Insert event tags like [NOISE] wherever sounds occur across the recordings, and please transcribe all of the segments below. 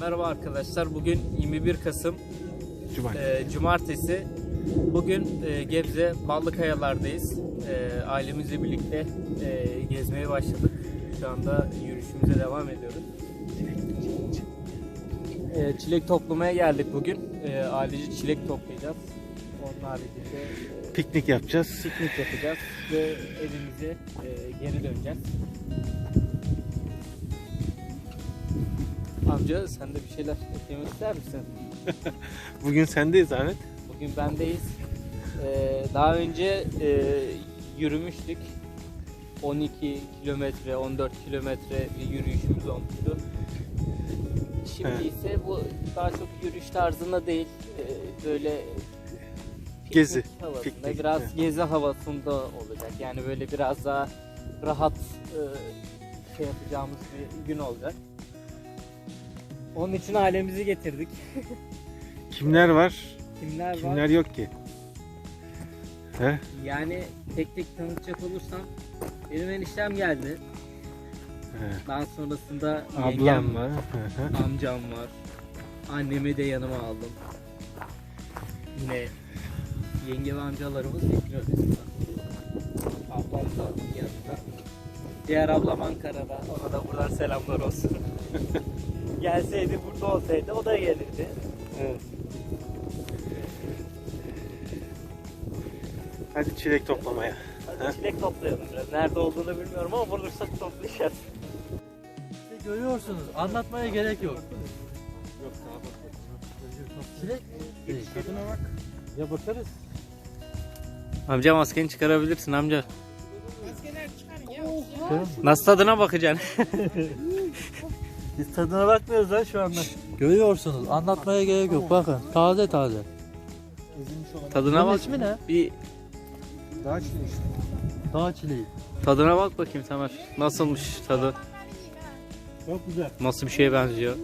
Merhaba arkadaşlar. Bugün 21 Kasım Cuma. e, Cumartesi. Bugün e, Gebze Ballıkayalar'dayız. E, ailemizle birlikte e, gezmeye başladık. Şu anda yürüyüşümüze devam ediyoruz. E, çilek toplamaya geldik bugün. E, ailece çilek toplayacağız. Onun haricinde e, Piknik yapacağız. piknik yapacağız ve evimize e, geri döneceğiz. Amca sen de bir şeyler eklemek ister misin? [LAUGHS] Bugün sendeyiz Ahmet. Bugün bendeyiz. Ee, daha önce e, yürümüştük. 12 kilometre, 14 kilometre bir yürüyüşümüz olmuştu. Şimdi Evet. ise bu daha çok yürüyüş tarzında değil, e, böyle Gezi, havasında, piknik, biraz evet. gezi havasında olacak. Yani böyle biraz daha rahat e, şey yapacağımız bir gün olacak. Onun için ailemizi getirdik. Kimler var? Kimler var? Kimler yok ki? He? Yani tek tek tanıtacak olursam benim eniştem geldi. He. Daha sonrasında Ablam var. Amcam var. Annemi de yanıma aldım. Yine yenge ve amcalarımız Teknolojisi'nde. Ablam da yanında. Diğer ablam Ankara'da. Ona da buradan selamlar olsun. [LAUGHS] Gelseydi burada olsaydı o da gelirdi. Evet. Hadi çilek toplamaya. Hadi çilek toplayalım biraz. Nerede olduğunu bilmiyorum ama bulursak toplayacağız. İşte görüyorsunuz. Anlatmaya gerek yok. Çilek. Tadına bak. Ya bakarız. Amca maskeni çıkarabilirsin amca. Çıkarın. Nasıl tadına bakacaksın? [LAUGHS] Biz tadına bakmıyoruz lan şu anda. Görüyorsunuz. Anlatmaya gerek yok. Bakın. Taze taze. tadına Bunun bak. ismi ne? Bir Daha çilek işte. Dağ çileği. tadına bak bakayım Tamer. Nasılmış tadı? Çok güzel. Nasıl bir şeye benziyor?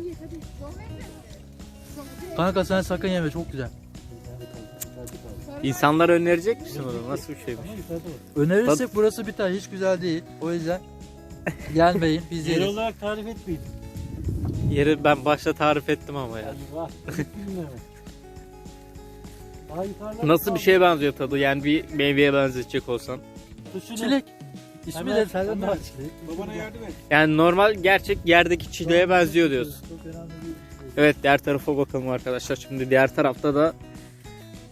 Kanka sen sakın yeme çok güzel. İnsanlara önerecek misin onu? Nasıl bir şeymiş? Önerirsek burası biter. Hiç güzel değil. O yüzden gelmeyin. Biz Yer yeriz. olarak tarif etmeyin. Yeri ben başta tarif ettim ama ya. [LAUGHS] Nasıl bir şeye benziyor tadı? Yani bir meyveye benzetecek olsan. Çilek. İsmi de senden daha çilek. Babana yardım et. Yani normal gerçek yerdeki çileğe benziyor diyorsun. Şey. Evet diğer tarafa bakalım arkadaşlar. Şimdi diğer tarafta da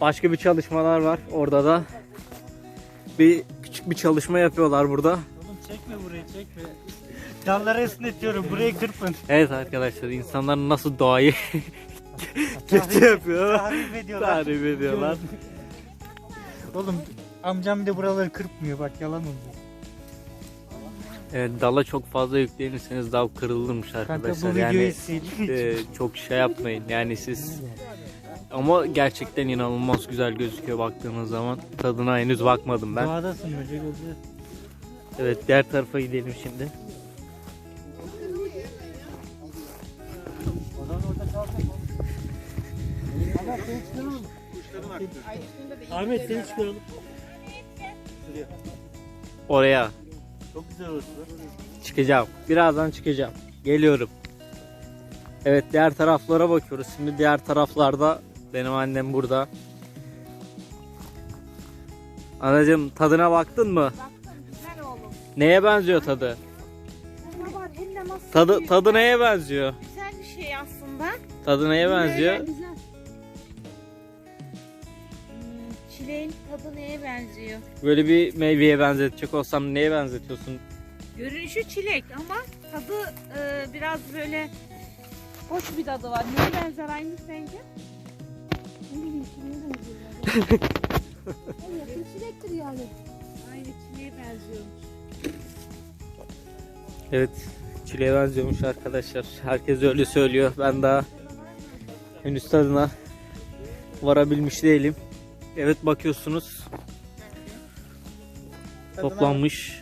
başka bir çalışmalar var. Orada da bir küçük bir çalışma yapıyorlar burada. Oğlum çekme burayı çekme. Dalları esnetiyorum burayı kırpın. Evet arkadaşlar insanlar nasıl doğayı [LAUGHS] kötü yapıyor. Tarif ediyorlar. Tarif ediyorlar. [LAUGHS] Oğlum amcam de buraları kırpmıyor bak yalan oldu. Evet, dala çok fazla yüklenirseniz dal kırılırmış Kanka bu arkadaşlar. videoyu Yani e, çok şey yapmayın. Yani siz ama gerçekten inanılmaz güzel gözüküyor baktığınız zaman. Tadına henüz bakmadım ben. Doğadasın böcek olacak. Evet diğer tarafa gidelim şimdi. Ahmet seni çıkaralım. Oraya Çok güzel orası. çıkacağım. Birazdan çıkacağım. Geliyorum. Evet diğer taraflara bakıyoruz. Şimdi diğer taraflarda benim annem burada. Anacığım tadına baktın mı? Baktım güzel oğlum. Neye benziyor tadı? Tadı tadı neye benziyor? Güzel bir şey aslında. Tadı neye benziyor? Güzel. Çileğin tadı neye benziyor? Böyle bir meyveye benzetecek olsam neye benzetiyorsun? Görünüşü çilek ama tadı e, biraz böyle hoş bir tadı var. Neye benzer aynı sence? Ne bileyim çileğe benziyor. [LAUGHS] Evet, çilektir yani. Aynı çileğe benziyormuş. Evet, çileğe benziyormuş arkadaşlar. Herkes öyle söylüyor. Ben daha henüz tadına varabilmiş değilim. Evet bakıyorsunuz. Toplanmış.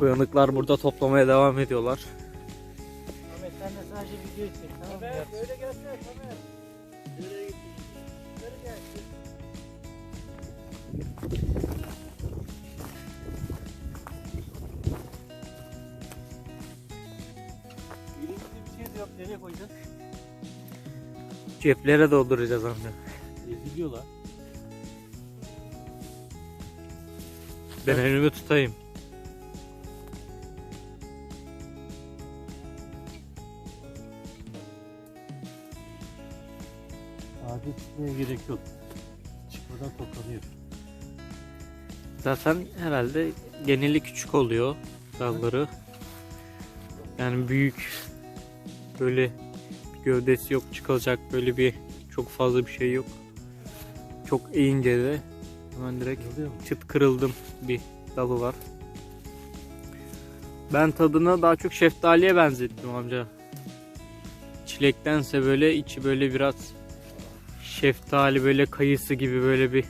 Uyanıklar burada toplamaya devam ediyorlar. Ahmet sen de sadece video çek tamam mı? Böyle gelsene kamera. Elimizde Nereye koyacağız? Ceplere dolduracağız amca. Eziliyorlar. Ben elimi tutayım. Ağaca çıkmaya gerek yok. Çıkmadan toplanıyor. Zaten herhalde geneli küçük oluyor dalları. Yani büyük böyle bir gövdesi yok çıkılacak böyle bir çok fazla bir şey yok. Çok eğince de hemen direkt çıt kırıldım bir dalı var. Ben tadına daha çok şeftaliye benzettim amca. Çilektense böyle içi böyle biraz şeftali böyle kayısı gibi böyle bir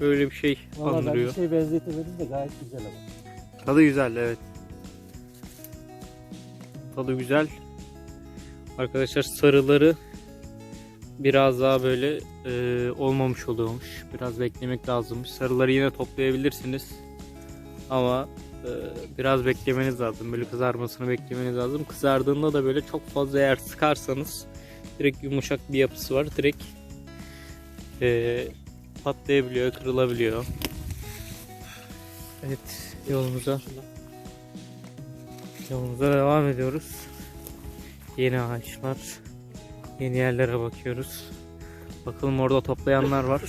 böyle bir şey Valla ben bir andırıyor. şey benzetemedim de gayet güzel ama. Tadı güzel evet. Tadı güzel. Arkadaşlar sarıları biraz daha böyle e, olmamış oluyormuş. Biraz beklemek lazımmış. Sarıları yine toplayabilirsiniz. Ama e, biraz beklemeniz lazım. Böyle kızarmasını beklemeniz lazım. Kızardığında da böyle çok fazla eğer sıkarsanız direkt yumuşak bir yapısı var. Direkt e, patlayabiliyor, kırılabiliyor. Evet, yolumuza yolumuza devam ediyoruz. Yeni ağaçlar, yeni yerlere bakıyoruz. Bakalım orada toplayanlar var.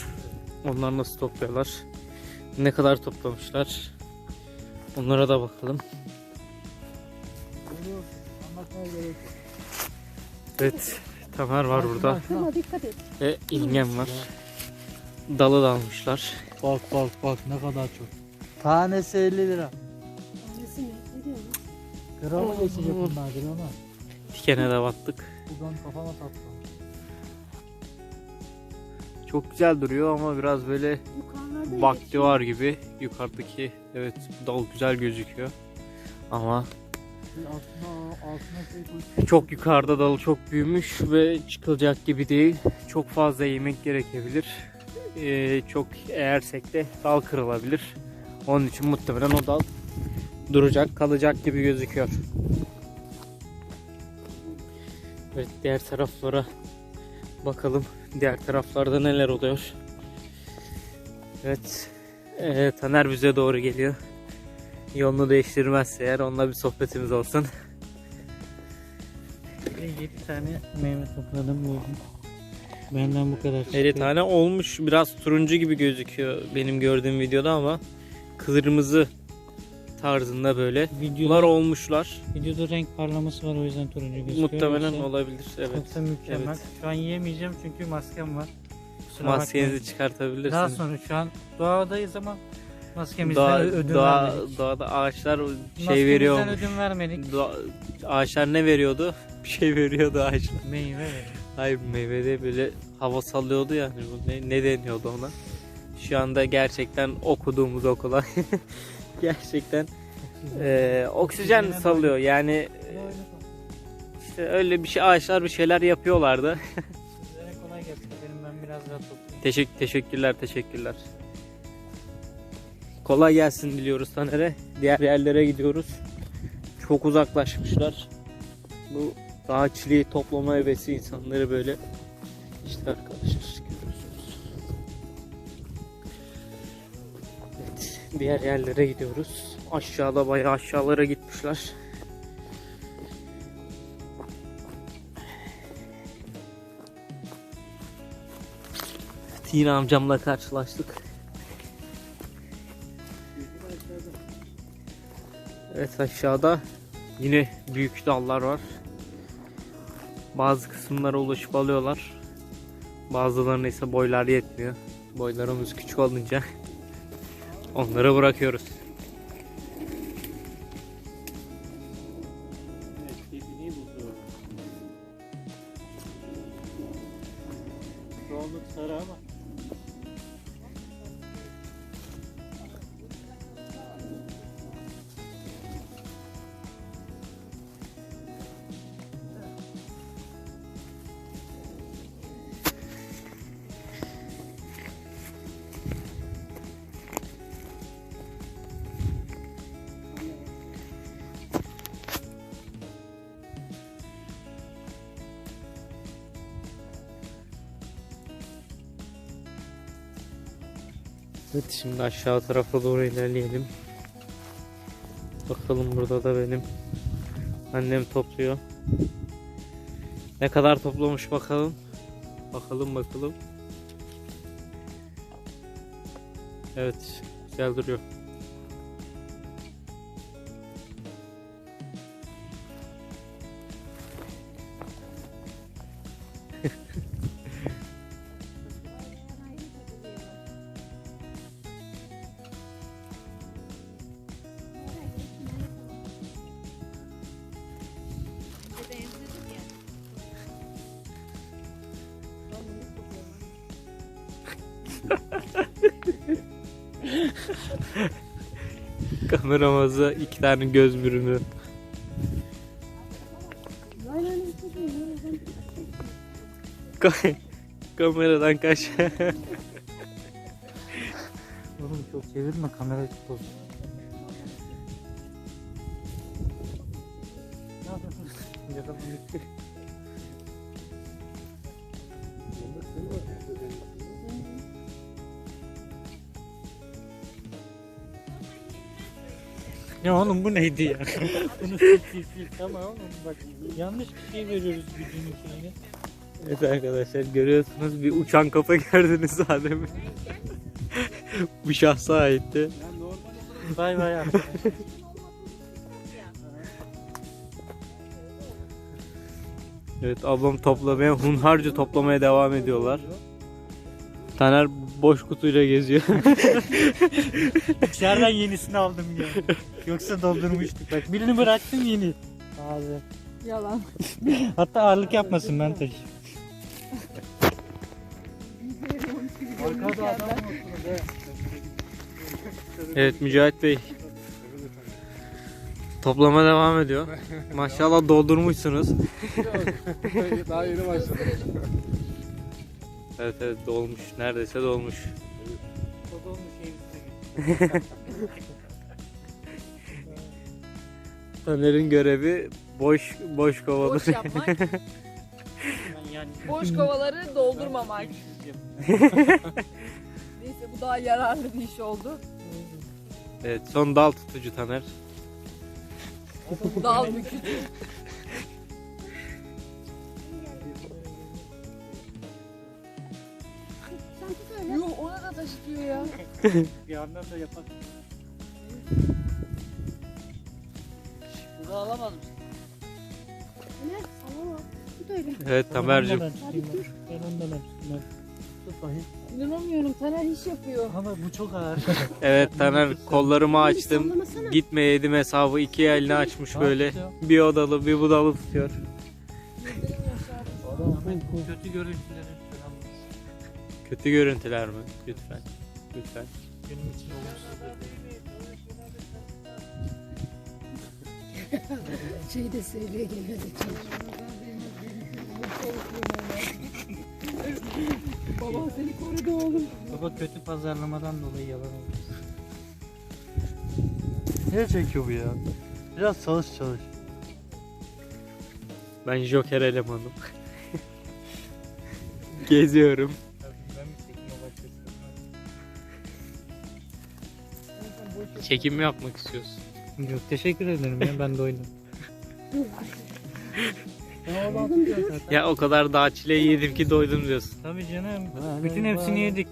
Onlar nasıl topluyorlar? Ne kadar toplamışlar? Onlara da bakalım. Evet, Tamer var burada. Ama dikkat et. Ve İlgem var. Dalı da almışlar. Bak bak bak ne kadar çok. Tanesi 50 lira. Tanesi ne? Ne diyorsun? Gramı geçecek bunlar ama. Dikene de battık. Buradan kafama tatlı. Çok güzel duruyor ama biraz böyle Yukarılarda vakti var gibi. Yukarıdaki evet dal güzel gözüküyor. Ama Altına, altına şey çok yukarıda dal çok büyümüş ve çıkılacak gibi değil. Çok fazla yemek gerekebilir. Ee, çok eğersek de dal kırılabilir. Onun için muhtemelen o dal duracak kalacak gibi gözüküyor. Evet diğer taraflara bakalım. Diğer taraflarda neler oluyor. Evet. Ee, Taner bize doğru geliyor. Yolunu değiştirmezse eğer onunla bir sohbetimiz olsun. 7 tane meyve topladım buldum. Benden bu kadar. 50 tane olmuş. Biraz turuncu gibi gözüküyor benim gördüğüm videoda ama kırmızı tarzında böyle. Videoda, olmuşlar. videoda renk parlaması var o yüzden turuncu gözüküyor. Muhtemelen Yoksa- olabilir. Evet. Yoksa mükemmel. Evet. Şu an yiyemeyeceğim çünkü maskem var. Kusura Maskenizi bakmayın. çıkartabilirsiniz. Daha sonra şu an doğadayız ama maskemizden Doğa, ödün doğa, vermedik. doğada ağaçlar şey Maskemizden veriyormuş. ödün vermedik. Doğa, ağaçlar ne veriyordu? [LAUGHS] Bir şey veriyordu ağaçlar. Meyve verin. Hayır meyvede böyle hava sallıyordu yani. Bu ne, ne deniyordu ona? Şu anda gerçekten okuduğumuz okula [LAUGHS] gerçekten eee, oksijen salıyor. Yani işte öyle bir şey ağaçlar bir şeyler yapıyorlardı. [LAUGHS] Sizlere kolay gelsin. Benim ben biraz toplayayım. Teşekkür teşekkürler teşekkürler. Kolay gelsin diliyoruz Taner'e. Diğer yerlere gidiyoruz. Çok uzaklaşmışlar. Bu dağ çileği toplama hevesi insanları böyle işte arkadaşlar görüyorsunuz. Evet, diğer yerlere gidiyoruz. Aşağıda bayağı aşağılara gitmişler. Evet, yine amcamla karşılaştık. Evet aşağıda yine büyük dallar var. Bazı kısımlara ulaşıp alıyorlar. Bazılarına ise boylar yetmiyor. Boylarımız küçük olunca onları bırakıyoruz. Şimdi aşağı tarafa doğru ilerleyelim. Bakalım burada da benim annem topluyor. Ne kadar toplamış bakalım. Bakalım bakalım. Evet güzel duruyor. Kameramıza iki tane göz bürümü. Ka- Kameradan kaç. Oğlum çok çevirme kamera boz. Ne yapıyorsun? Ya oğlum bu neydi ya? [LAUGHS] Bunu sil sil sil. Tamam oğlum bak yanlış bir şey veriyoruz videonun şeyine. Evet arkadaşlar görüyorsunuz bir uçan kafa gördünüz Adem'i. [LAUGHS] Bu şahsa aitti. Bay bay arkadaşlar. Evet ablam toplamaya hunharca toplamaya devam ediyorlar. Taner boş kutuyla geziyor. [LAUGHS] İçeriden yenisini aldım ya. Yoksa doldurmuştuk. Bak birini bıraktım yeni. Abi. Yalan. Hatta ağırlık yapmasın ben taşıyayım. Arkada adam evet Mücahit Bey. Toplama devam ediyor. Maşallah doldurmuşsunuz. Daha yeni başladım. Evet evet dolmuş. Neredeyse dolmuş. O da olmuş evimize [LAUGHS] Taner'in görevi boş boş kovaları. Boş yapmak, [LAUGHS] Yani boş kovaları doldurmamak. [LAUGHS] Neyse bu daha yararlı bir iş oldu. Evet son dal tutucu Taner. Dal bükücü. Da taşıtıyor ya. [LAUGHS] bir yandan da yapalım. Bunu alamaz mısın? Evet Tamer'cim. Ben tutayım ben. Ben ondan. Tut bakayım. İnanamıyorum Taner iş yapıyor. Ama bu çok ağır. [LAUGHS] Evet Taner kollarımı açtım. Gitme yedim hesabı iki elini açmış böyle. Bir odalı bir budalı tutuyor. Kötü görüntüleri. Kötü görüntüler mi? Lütfen. Lütfen. Benim için olumsuz. Şeyi de söyleye geliyordu. Babam seni korudu oğlum. Baba kötü pazarlamadan dolayı yalan oldu. Niye çekiyor bu ya? Biraz çalış çalış. Ben Joker elemanım. [LAUGHS] Geziyorum. Çekim mi yapmak istiyorsun? Yok teşekkür ederim ya ben de oynadım. [LAUGHS] Ya o kadar daha çileği yedim ki doydum diyorsun. Tabii canım. Bütün hepsini yedik.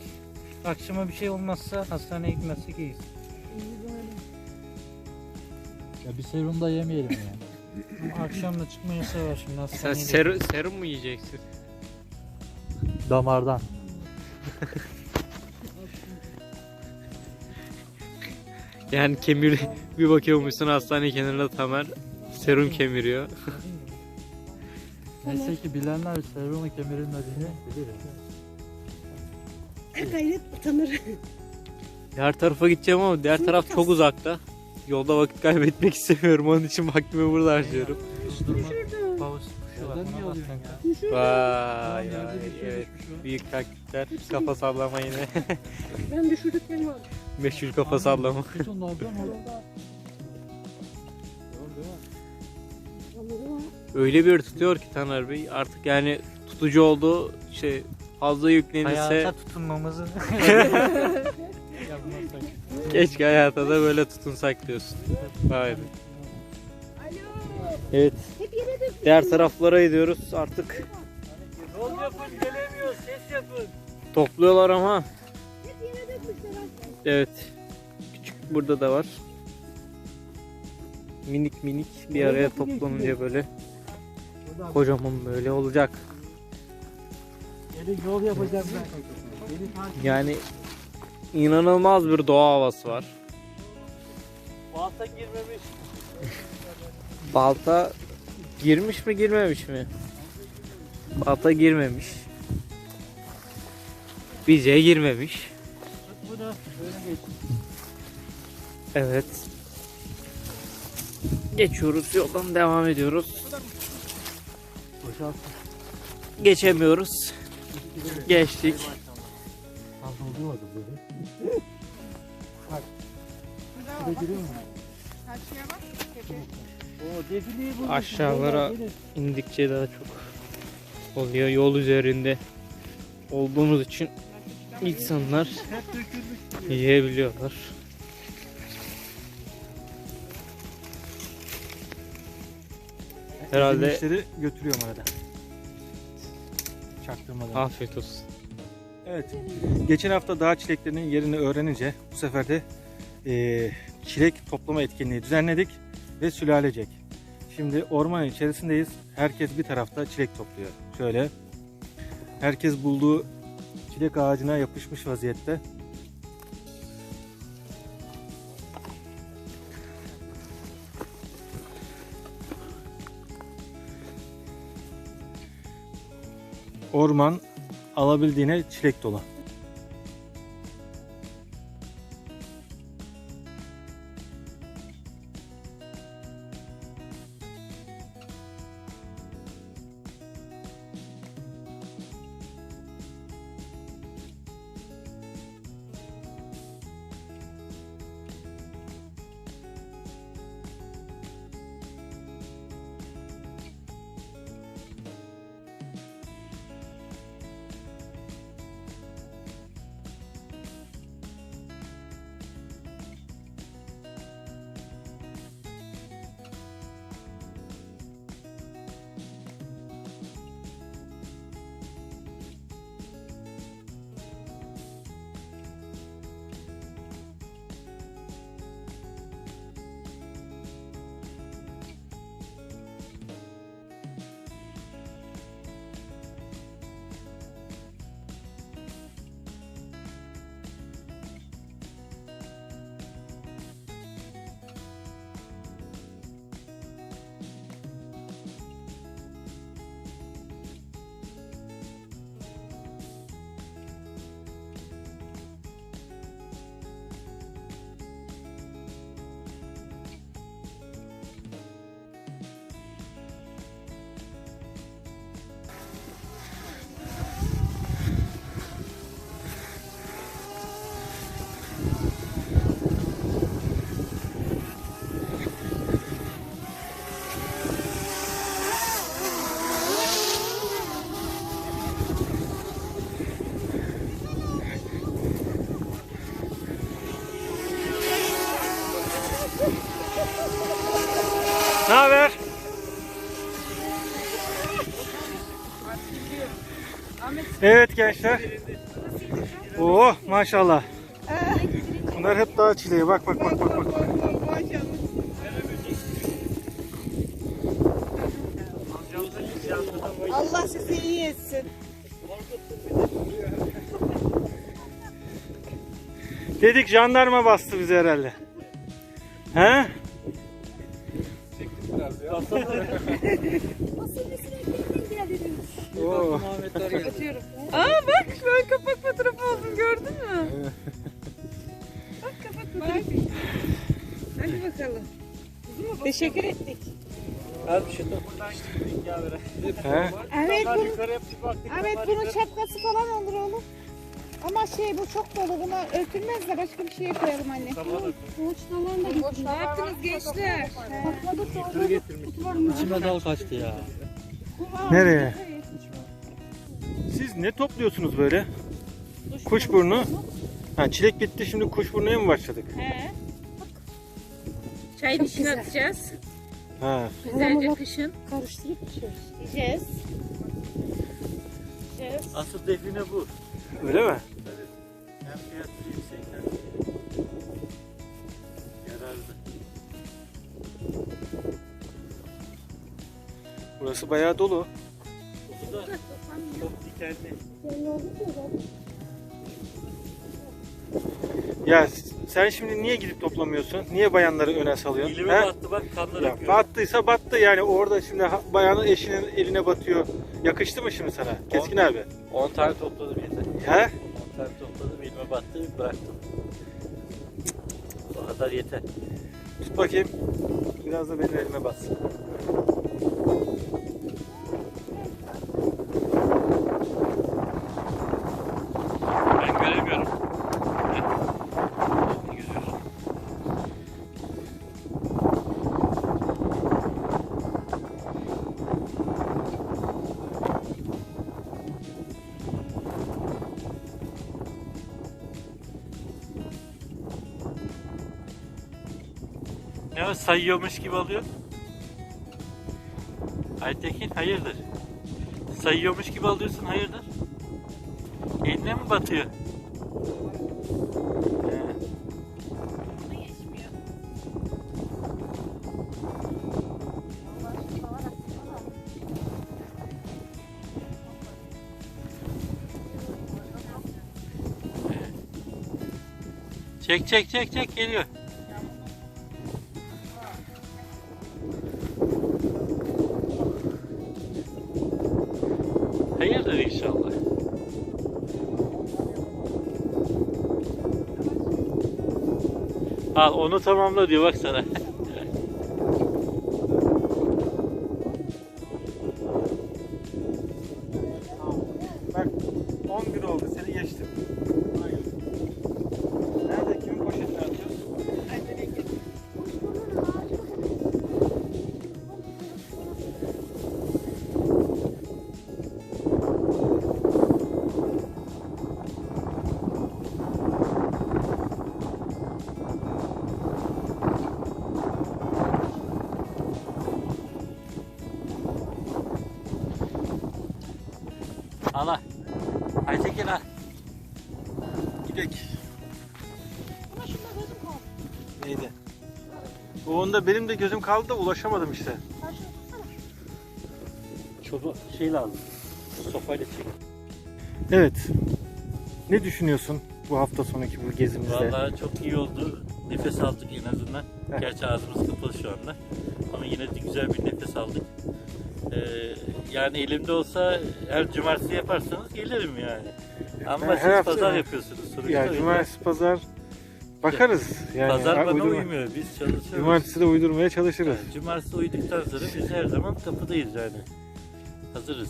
Akşama bir şey olmazsa hastaneye gitmezsek iyiyiz. Ya bir serum da yemeyelim yani. Ama akşam da çıkma yasağı var şimdi Sen hastaneye. de- serum, serum mu yiyeceksin? Damardan. [LAUGHS] Yani kemir [LAUGHS] bir bakıyormuşsun hastane kenarında Tamer serum kemiriyor. [LAUGHS] Neyse ki bilenler serumun kemirilmediğini bilir. Gayret utanır. Diğer tarafa gideceğim ama diğer taraf çok uzakta. Yolda vakit kaybetmek [LAUGHS] istemiyorum. Onun için vaktimi burada harcıyorum. Vay vay bir evet. Büyük taktikler. Kafa sallama yine. Ben düşürdüklerim var. Meşhur kafa sallama. Öyle bir tutuyor ki Taner Bey artık yani tutucu oldu şey fazla yüklenirse Hayata tutunmamızı. [LAUGHS] Keşke hayata da böyle tutunsak diyorsun. Vay be. Evet. Hep yere dök. Diğer taraflara gidiyoruz artık. Yol yapın gelemiyor ses yapın. Topluyorlar ama. Evet. Küçük burada da var. Minik minik bir araya toplanınca böyle kocaman böyle olacak. Yol yapacağım Yani inanılmaz bir doğa havası var. Balta girmemiş. [LAUGHS] Balta girmiş mi girmemiş mi? Balta girmemiş. Bize girmemiş. Evet. Geçiyoruz yoldan devam ediyoruz. Geçemiyoruz. Geçtik. Aşağılara indikçe daha çok oluyor. Yol üzerinde olduğumuz için insanlar yiyebiliyorlar. Herhalde İşleri götürüyorum arada. Çaktırmadan. afiyet olsun. Evet. Geçen hafta dağ çileklerinin yerini öğrenince bu sefer de eee, çilek toplama etkinliği düzenledik ve sülalecek. Şimdi ormanın içerisindeyiz. Herkes bir tarafta çilek topluyor. Şöyle. Herkes bulduğu çilek ağacına yapışmış vaziyette. Orman alabildiğine çilek dolu. Evet gençler. Oo maşallah. Bunlar hep dağ çileği. Bak bak bak bak. bak. Allah sizi iyi etsin. Dedik jandarma bastı bizi herhalde. He? Oo. Aa bak ben kapak fotoğrafı oldum gördün mü? [LAUGHS] bak kapak fotoğrafı. Hadi bakalım. Teşekkür ettik. He? Evet bunun, evet bunun şapkası falan olur oğlum. Ama şey bu çok dolu buna örtülmez de başka bir şeye koyalım anne. Boşnalan da gitti. Ne yaptınız gençler? İçime dal kaçtı ya. Nereye? Siz ne topluyorsunuz böyle? Kuşburnu. Ha, çilek bitti şimdi kuşburnuya mı başladık? He. Çayın içine güzel. atacağız. Ha. Güzelce kışın karıştırıp pişiyoruz. yiyeceğiz. Yiyeceğiz. Asıl define bu. Öyle mi? Hem fiyatı yüksek hem yararlı. Burası bayağı dolu. Da Ya sen şimdi niye gidip toplamıyorsun? Niye bayanları öne salıyorsun? Elime He? battı bak kanlar Ya, akıyor. battıysa battı yani orada şimdi ha- bayanın eşinin eline batıyor. Yakıştı mı şimdi sana? Keskin abi. 10 tane topladım yeter. He? 10 tane topladım elime battı bıraktım. O kadar yeter. Tut bakayım. Biraz da benim elime bassın. Sayıyormuş gibi oluyor? Aytekin hayırdır? Sayıyormuş gibi alıyorsun hayırdır? Eline mi batıyor? Çek çek çek çek geliyor. Onu tamamla diyor bak sana. Onda benim de gözüm kaldı da ulaşamadım işte. Çoba şey lazım. Sofayla çek. Evet. Ne düşünüyorsun bu hafta sonraki bu gezimizde? Vallahi çok iyi oldu. Nefes aldık en azından. Heh. Gerçi ağzımız kapalı şu anda. Ama yine de güzel bir nefes aldık. Ee, yani elimde olsa her cumartesi yaparsanız gelirim yani. Ama Ben siz pazar yapıyorsunuz. Sonuçta Ya cumartesi pazar bakarız. Yani pazar bana uydurma- uymuyor. Biz çalışıyoruz. Cumartesi de uydurmaya çalışırız. Yani cumartesi uyuduktan sonra biz her zaman kapıdayız yani. Hazırız.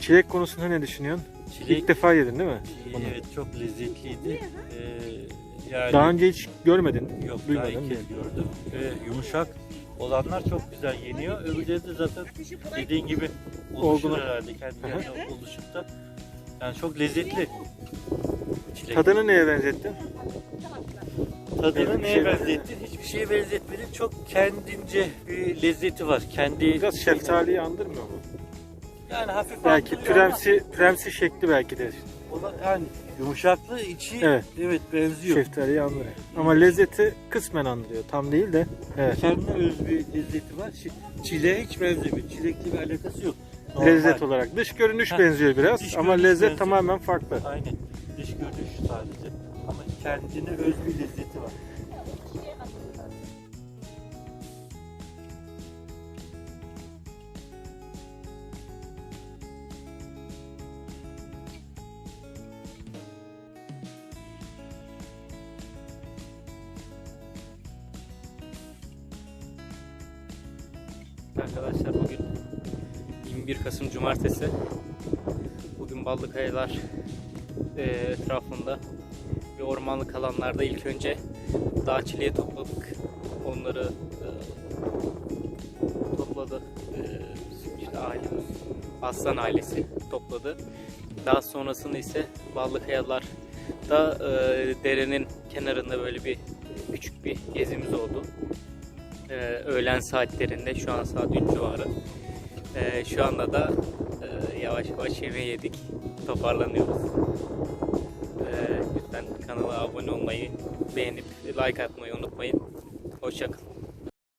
Çilek konusunda ne düşünüyorsun? Çilek İlk defa yedin değil mi? bunu? evet çok lezzetliydi. Ee, yani Daha önce hiç görmedin. Yok daha duymadın ilk değil kez gördüm. Ve yumuşak olanlar çok güzel yeniyor. Öbürleri de zaten dediğin gibi oluşur Olgunlar. herhalde kendi kendine oluşup da. Yani çok lezzetli. Çilek. Tadını neye benzettin? Tadını Bir neye şey- benzettin? Hiçbir şeye benzetmedin. Çok kendince bir lezzeti var. Kendi Biraz şeftaliyi andırmıyor mu? Yani hafif Belki andırıyor püremsi, püremsi şekli belki de. ama o da yani yumuşaklığı içi Evet. evet, benziyor. Şeftaliyi andırıyor. Ama lezzeti kısmen andırıyor. Tam değil de. Evet. Kendine öz bir lezzeti var. Çi- Çileğe hiç benzemiyor. Çilekli bir alakası yok. Normal. Lezzet olarak. Dış görünüş Heh, benziyor biraz dış ama görünüş lezzet benziyor. tamamen farklı. Aynen. Dış görünüş sadece. Kendine öz bir lezzeti var. Arkadaşlar bugün 21 Kasım Cumartesi. Bugün Ballıkayalar e, etrafında ve ormanlık alanlarda ilk önce dağ çileği topladık. Onları e, topladı. E, işte ailemiz, Aslan ailesi topladı. Daha sonrasında ise Ballıkayalar da e, derenin kenarında böyle bir küçük bir gezimiz oldu. E, öğlen saatlerinde şu an saat 3 civarı. E, şu anda da e, yavaş yavaş yemeği yedik. Toparlanıyoruz. Kanala abone olmayı, beğenip like atmayı unutmayın. Hoşçakalın.